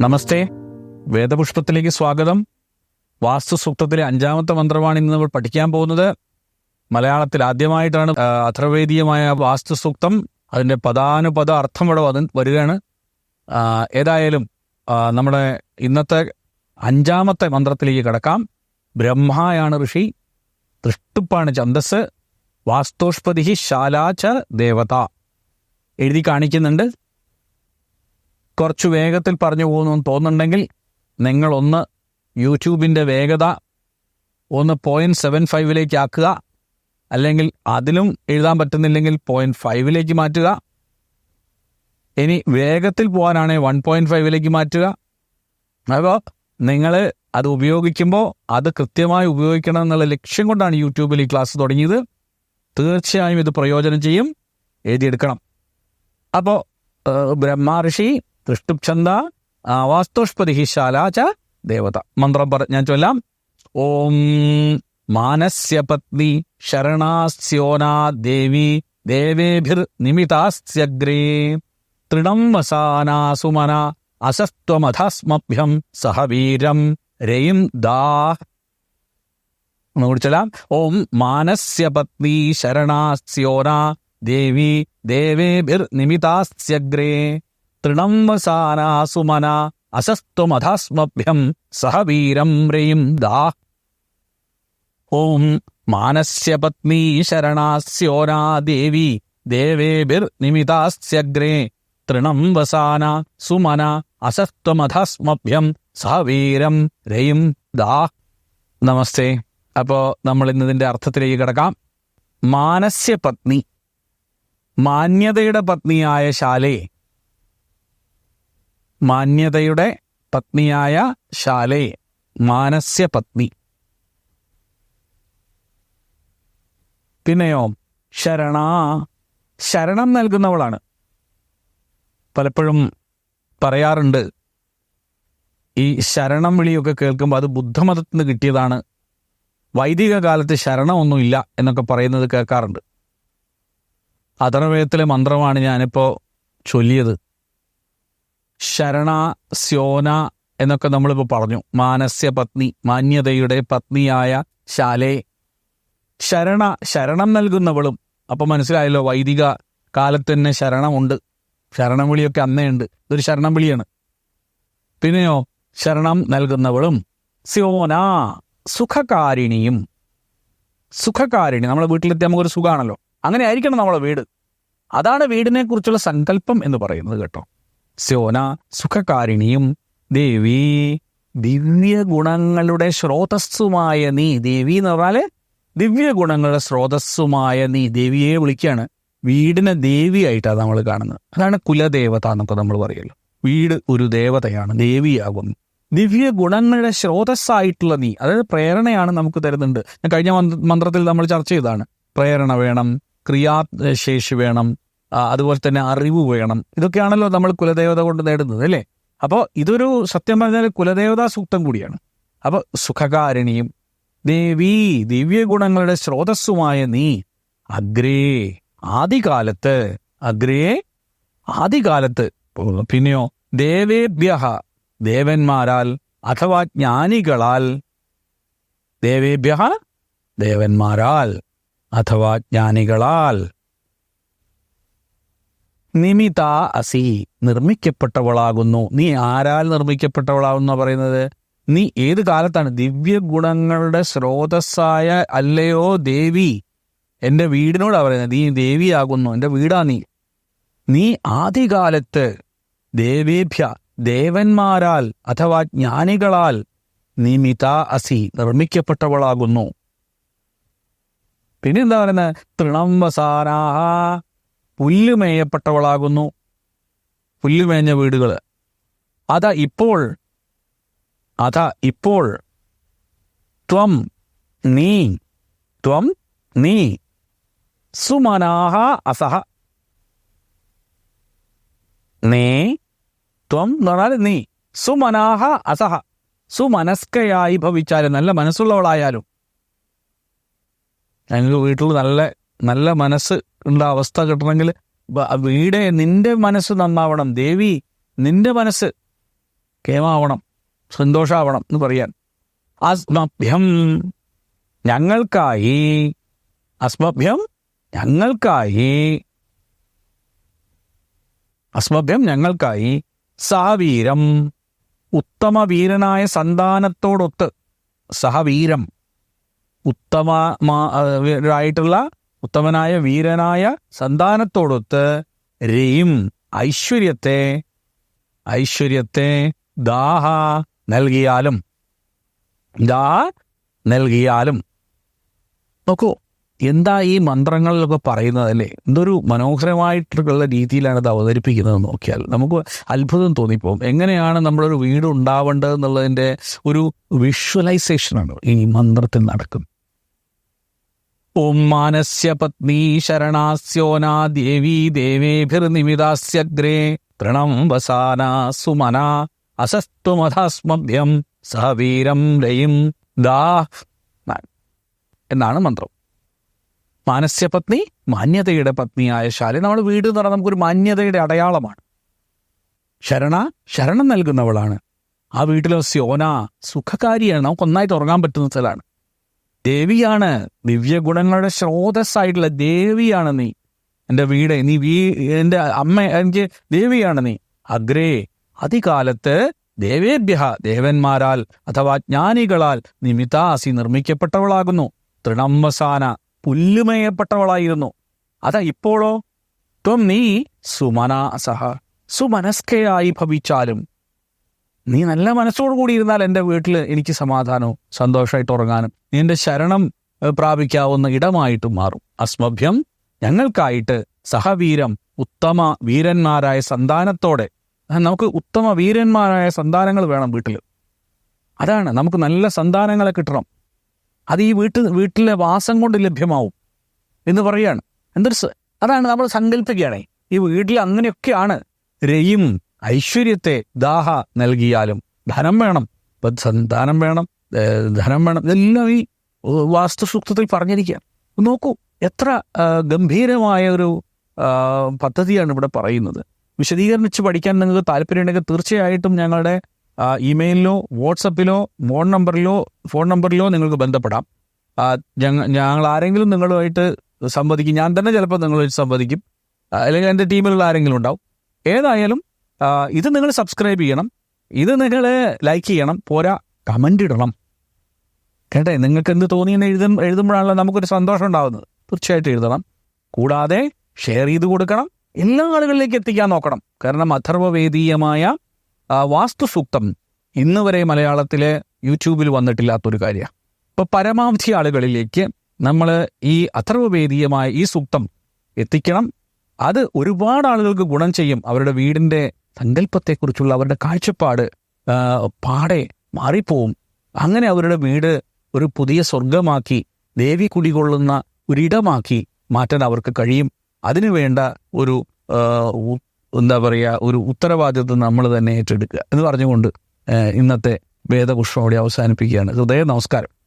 നമസ്തേ. വേദപുഷ്പത്തിലേക്ക് സ്വാഗതം. വാസ്തു സൂക്തത്തിലെ അഞ്ചാമത്തെ മന്ത്രമാണ് ഇന്ന് നമ്മൾ പഠിക്കാൻ പോകുന്നത്. മലയാളത്തിൽ ആദ്യമായിട്ടാണ് ആ, വാസ്തു സൂക്തം അതിന്റെ പദാനുപദ അർത്ഥം ഇവിടെ വന്ന് വരികയാണ്. ഏതായാലും നമ്മുടെ ഇന്നത്തെ അഞ്ചാമത്തെ മന്ത്രത്തിലേക്ക് കിടക്കാം. ബ്രഹ്മയാണ് ഋഷി തൃഷ്ടുപ്പാണ് ഛന്ദസ് വാസ്തുഷ്പതി ശാലാച ദേവത. എഴുതി കാണിക്കുന്നുണ്ട്. കുറച്ച് വേഗത്തിൽ പറഞ്ഞു പോകുന്നു തോന്നുന്നുണ്ടെങ്കിൽ നിങ്ങളൊന്ന് യൂട്യൂബിന്റെ വേഗത ഒന്ന് പോയിന്റ് സെവൻ ഫൈവിലേക്ക് ആക്കുക. അല്ലെങ്കിൽ അതിലും എഴുതാൻ പറ്റുന്നില്ലെങ്കിൽ പോയിന്റ് ഫൈവിലേക്ക് മാറ്റുക. ഇനി വേഗത്തിൽ പോകാനാണെങ്കിൽ വൺ പോയിന്റ് ഫൈവിലേക്ക് മാറ്റുക. അപ്പോൾ നിങ്ങൾ അത് ഉപയോഗിക്കുമ്പോൾ അത് കൃത്യമായി ഉപയോഗിക്കണം എന്നുള്ള ലക്ഷ്യം കൊണ്ടാണ് യൂട്യൂബിൽ ഈ ക്ലാസ് തുടങ്ങിയത്. തീർച്ചയായും ഇത് പ്രയോജനം ചെയ്യും. എഴുതിയെടുക്കണം. അപ്പോൾ ബ്രഹ്മർഷി ദൃഷ്ടുപ്ഛന്ദ വാസ്തുഷ്പതി ശാലാച ദേവത. മന്ത്രം ഞാൻ ചൊല്ലാം. ഓം മാനസ്യ പത്നി ശരണാസ്യോനാ ദേവി ദേവേഭിർ നിമിതാസ്യഗ്രേ തൃണം വസാനാ സുമന അസസ്ത്വമധസ്മഭ്യം സഹവീരം രയിം ദാ. ഒന്നുകൂടി ചൊല്ലാം. ഓം മാനസ്യ പത്നി ശരണാസ്യോനാ ദേവി ദേവേഭിർ നിമിതാസ്യഗ്രേ തൃണം വസാനാ സുമന അസസ്ത്വമധസ്മഭ്യം സഹവീരം രയിം ദാ. ഓം മാനസ്യ പത്നി ശരണാസ്യോനാ തൃണം വസാന സുമന അസസ്ത്വമധസ്മഭ്യം സഹവീരം രയിം ദാ. നമസ്തേ. അപ്പോ നമ്മൾ ഇന്നതിന്റെ അർത്ഥത്തിലേക്ക് കിടക്കാം. മാനസ്യ പത്നി. മാന്യതയുടെ പത്നിയായ ശാലേ മാന്യതയുടെ പത്നിയായ ശാലേ മാനസ്യ പത്നി. പിന്നെയോ ശരണ ശരണം നൽകുന്നവളാണ്. പലപ്പോഴും പറയാറുണ്ട് ഈ ശരണം വിളിയൊക്കെ കേൾക്കുമ്പോൾ അത് ബുദ്ധമതത്തിൽ നിന്ന് കിട്ടിയതാണ്. വൈദിക കാലത്ത് ശരണമൊന്നുമില്ല എന്നൊക്കെ പറയുന്നത് കേൾക്കാറുണ്ട്. അഥർവേദത്തിലെ മന്ത്രമാണ് ഞാനിപ്പോൾ ചൊല്ലിയത്. ശരണ സ്യോന എന്നൊക്കെ നമ്മളിപ്പോൾ പറഞ്ഞു. മാനസ്യ പത്നി മാന്യതയുടെ പത്നിയായ ശാലേ. ശരണ ശരണം നൽകുന്നവളും അപ്പം മനസ്സിലായല്ലോ വൈദിക കാലത്ത് തന്നെ ശരണമുണ്ട്. ശരണം വിളിയൊക്കെ അന്നേ ഉണ്ട്. ഇതൊരു ശരണം വിളിയാണ്. പിന്നെയോ ശരണം നൽകുന്നവളും സ്യോന സുഖകാരിണിയും. സുഖകാരിണി നമ്മളെ വീട്ടിലെത്തി നമുക്കൊരു സുഖമാണല്ലോ അങ്ങനെ ആയിരിക്കണം നമ്മളെ വീട്. അതാണ് വീടിനെ കുറിച്ചുള്ള സങ്കല്പം എന്ന് പറയുന്നത് കേട്ടോ. സ്യോന സുഖകാരിണിയും ദേവി. ദിവ്യ ഗുണങ്ങളുടെ സ്രോതസ്സുമായ നീ ദേവി എന്ന് പറഞ്ഞാൽ ദിവ്യ ഗുണങ്ങളുടെ സ്രോതസ്സുമായ നീ ദേവിയെ വിളിക്കുകയാണ് വീടിനെ ദേവിയായിട്ടാണ് നമ്മൾ കാണുന്നത്. അതാണ് കുലദേവത എന്നൊക്കെ നമ്മൾ പറയുള്ളൂ വീട് ഒരു ദേവതയാണ് ദേവിയാകുന്നു ദിവ്യ ഗുണങ്ങളുടെ സ്രോതസ്സായിട്ടുള്ള നീ അതായത് പ്രേരണയാണ് നമുക്ക് തരുന്നുണ്ട്. കഴിഞ്ഞ മന്ത്രത്തിൽ നമ്മൾ ചർച്ച ചെയ്തതാണ്. പ്രേരണ വേണം ക്രിയാശേഷി വേണം അതുപോലെ തന്നെ അറിവ് വേണം. ഇതൊക്കെയാണല്ലോ നമ്മൾ കുലദേവത കൊണ്ട് നേടുന്നത് അല്ലേ? അപ്പോൾ ഇതൊരു സത്യം പറഞ്ഞാൽ കുലദേവതാ സൂക്തം കൂടിയാണ്. അപ്പോൾ സുഖകാരിണിയും ദേവി ദിവ്യ ഗുണങ്ങളുടെ സ്രോതസ്സുമായ നീ അഗ്രേ ആദികാലത്ത് അഗ്രേ ആദികാലത്ത് പിന്നെയോ ദേവേഭ്യ ദേവന്മാരാൽ അഥവാ ജ്ഞാനികളാൽ ദേവേഭ്യ ദേവന്മാരാൽ അഥവാ ജ്ഞാനികളാൽ നിമിത അസി നിർമ്മിക്കപ്പെട്ടവളാകുന്നു. നീ ആരാൽ നിർമ്മിക്കപ്പെട്ടവളാകുന്നു പറയുന്നത്? നീ ഏത് കാലത്താണ്? ദിവ്യ ഗുണങ്ങളുടെ സ്രോതസ്സായ അല്ലയോ ദേവി? എന്റെ വീടിനോടാ പറയുന്നത്. നീ ദേവിയാകുന്നു. എന്റെ വീടാ നീ. നീ ആദ്യകാലത്ത് ദേവേഭ്യ ദേവന്മാരാൽ അഥവാ ജ്ഞാനികളാൽ നിമിത അസി നിർമ്മിക്കപ്പെട്ടവളാകുന്നു. പിന്നെന്താ പറയുന്നത്? തൃണം മേയപ്പെട്ടവളാകുന്നു. പുല്ലുമേയപ്പെട്ടവളാകുന്നു പുല്ലുമേഞ്ഞ വീടുകൾ അതാ ഇപ്പോൾ അതാ ഇപ്പോൾ ത്വം നീ ത്വം നീ സുമനാഹ അസഹ. നീ ത്വം എന്ന് പറഞ്ഞാൽ നീ സുമനാഹ അസഹ. സുമനസ്കയായി ഭവിച്ചാലും നല്ല മനസ്സുള്ളവളായാലും ഞങ്ങൾക്ക് വീട്ടിൽ നല്ല നല്ല മനസ്സ് ഉള്ള അവസ്ഥ കിട്ടണമെങ്കിൽ വീടെ നിന്റെ മനസ്സ് നന്നാവണം. ദേവി നിന്റെ മനസ്സ് കേമാവണം സന്തോഷാവണം എന്ന് പറയാൻ. അസ്മഭ്യം ഞങ്ങൾക്കായി അസ്മഭ്യം ഞങ്ങൾക്കായി അസ്മഭ്യം ഞങ്ങൾക്കായി സഹവീരം ഉത്തമവീരനായ സന്താനത്തോടൊത്ത് സഹവീരം ഉത്തമമായിട്ടുള്ള ഉത്തമനായ വീരനായ സന്താനത്തോടൊത്ത് രയും ഐശ്വര്യത്തെ ഐശ്വര്യത്തെ ദാഹ നൽകിയാലും ദാ നൽകിയാലും. നോക്കൂ എന്താ ഈ മന്ത്രങ്ങളിലൊക്കെ പറയുന്നത് അല്ലേ? എന്തൊരു മനോഹരമായിട്ടുള്ള രീതിയിലാണ് ഇത് അവതരിപ്പിക്കുന്നത് നോക്കിയാൽ നമുക്ക് അത്ഭുതം തോന്നിപ്പോവും എങ്ങനെയാണ് നമ്മളൊരു വീട് ഉണ്ടാവേണ്ടത് എന്നുള്ളതിന്റെ ഒരു വിഷ്വലൈസേഷനാണ് ഈ മന്ത്രത്തിൽ നടക്കുന്നത്. ഓം മാനസ്യ പത്നി ശരണാസ്യോനാ ദേവീ ദേവേഭിർനിമിതാസ്യഗ്രേ തൃണം വസാന സുമന അസസ്തുമധാസ്മഭ്യം സഹവീരം രയിം ദാ എന്നാണ് മന്ത്രം. മാനസ്യപത്നി മാന്യതയുടെ പത്നിയായ ശാലി നമ്മുടെ വീട് എന്ന് പറഞ്ഞാൽ നമുക്കൊരു മാന്യതയുടെ അടയാളമാണ്. ശരണ ശരണം നൽകുന്നവളാണ്. ആ വീട്ടിലെ സ്യോന സുഖകാരിയാണ്. നമുക്ക് ഒന്നായിട്ട് ഉറങ്ങാൻ പറ്റുന്ന സ്ഥലമാണ്. ദേവിയാണ്. ദിവ്യഗുണങ്ങളുടെ സ്രോതസ്സായിട്ടുള്ള ദേവിയാണ് നീ. എന്റെ വീട് നീ വീ എന്റെ അമ്മ എനിക്ക് ദേവിയാണ് നീ. അഗ്രേ അതികാലത്ത് ദേവേഭ്യ ദേവന്മാരാൽ അഥവാ ജ്ഞാനികളാൽ നിമിതാസി നിർമ്മിക്കപ്പെട്ടവളാകുന്നു. തൃണംവസാന പുല്ലുമയപ്പെട്ടവളായിരുന്നു. അതാ ഇപ്പോഴോ ത്വം നീ സുമനാസഹ സുമനസ്കയായി ഭവിച്ചാലും നീ നല്ല മനസ്സോട് കൂടി ഇരുന്നാൽ എന്റെ വീട്ടിൽ എനിക്ക് സമാധാനവും സന്തോഷമായിട്ട് ഉറങ്ങാനും എന്റെ ശരണം പ്രാപിക്കാവുന്ന ഇടമായിട്ടും മാറും. അസ്മഭ്യം ഞങ്ങൾക്കായിട്ട് സഹവീരം ഉത്തമ വീരന്മാരായ സന്താനത്തോടെ നമുക്ക് ഉത്തമ വീരന്മാരായ സന്താനങ്ങൾ വേണം വീട്ടിൽ. അതാണ് നമുക്ക് നല്ല സന്താനങ്ങളെ കിട്ടണം. അത് ഈ വീട്ടിൽ വീട്ടിലെ വാസം കൊണ്ട് ലഭ്യമാവും എന്ന് പറയാണ്. എന്തൊരു അതാണ് നമ്മൾ സങ്കല്പിക്കുകയാണേ. ഈ വീട്ടിൽ അങ്ങനെയൊക്കെയാണ് രയും ഐശ്വര്യത്തെ ദാഹ നൽകിയാലും ധനം വേണം. ഇപ്പം സന്താനം വേണം ധനം വേണം ഇതെല്ലാം ഈ വാസ്തുസൂക്തത്തിൽ പറഞ്ഞിരിക്കുക നോക്കൂ എത്ര ഗംഭീരമായ ഒരു പദ്ധതിയാണ് ഇവിടെ പറയുന്നത്. വിശദീകരിച്ച് പഠിക്കാൻ നിങ്ങൾക്ക് താല്പര്യമുണ്ടെങ്കിൽ തീർച്ചയായിട്ടും ഞങ്ങളുടെ ഇമെയിലിലോ വാട്സപ്പിലോ ഫോൺ നമ്പറിലോ ഫോൺ നമ്പറിലോ നിങ്ങൾക്ക് ബന്ധപ്പെടാം. ഞങ്ങൾ ആരെങ്കിലും നിങ്ങളുമായിട്ട് സംവദിക്കും. ഞാൻ തന്നെ ചിലപ്പോൾ നിങ്ങളുമായിട്ട് സംവദിക്കും. അല്ലെങ്കിൽ എന്റെ ടീമിലുള്ള ആരെങ്കിലും ഉണ്ടാവും. ഏതായാലും ഇത് നിങ്ങൾ സബ്സ്ക്രൈബ് ചെയ്യണം. ഇത് നിങ്ങൾ ലൈക്ക് ചെയ്യണം. പോരാ കമന്റ് ഇടണം. കേട്ടെ? നിങ്ങൾക്ക് എന്ത് തോന്നിയെന്ന് എഴുതും എഴുതുമ്പോഴാണല്ലോ നമുക്കൊരു സന്തോഷം ഉണ്ടാകുന്നത് തീർച്ചയായിട്ടും എഴുതണം. കൂടാതെ ഷെയർ ചെയ്ത് കൊടുക്കണം. എല്ലാ ആളുകളിലേക്ക് എത്തിക്കാൻ നോക്കണം. കാരണം അഥർവവേദീയമായ വാസ്തു വാസ്തുസൂക്തം ഇന്ന് വരെ മലയാളത്തിലെ യൂട്യൂബിൽ വന്നിട്ടില്ലാത്തൊരു കാര്യമാണ്. ഇപ്പം പരമാവധി ആളുകളിലേക്ക് നമ്മൾ ഈ അഥർവവേദീയമായ ഈ സൂക്തം എത്തിക്കണം. അത് ഒരുപാട് ആളുകൾക്ക് ഗുണം ചെയ്യും. അവരുടെ വീടിന്റെ സങ്കല്പത്തെക്കുറിച്ചുള്ള അവരുടെ കാഴ്ചപ്പാട് പാടെ മാറിപ്പോവും. അങ്ങനെ അവരുടെ വീട് ഒരു പുതിയ സ്വർഗമാക്കി ദേവി കുടികൊള്ളുന്ന ഒരിടമാക്കി മാറ്റാൻ അവർക്ക് കഴിയും. അതിനുവേണ്ട ഒരു എന്താ പറയുക ഒരു ഉത്തരവാദിത്വം നമ്മൾ തന്നെ ഏറ്റെടുക്കുക എന്ന് പറഞ്ഞുകൊണ്ട് ഇന്നത്തെ വേദപുഷ്പം അവിടെ അവസാനിപ്പിക്കുകയാണ്. ഹൃദയ നമസ്കാരം.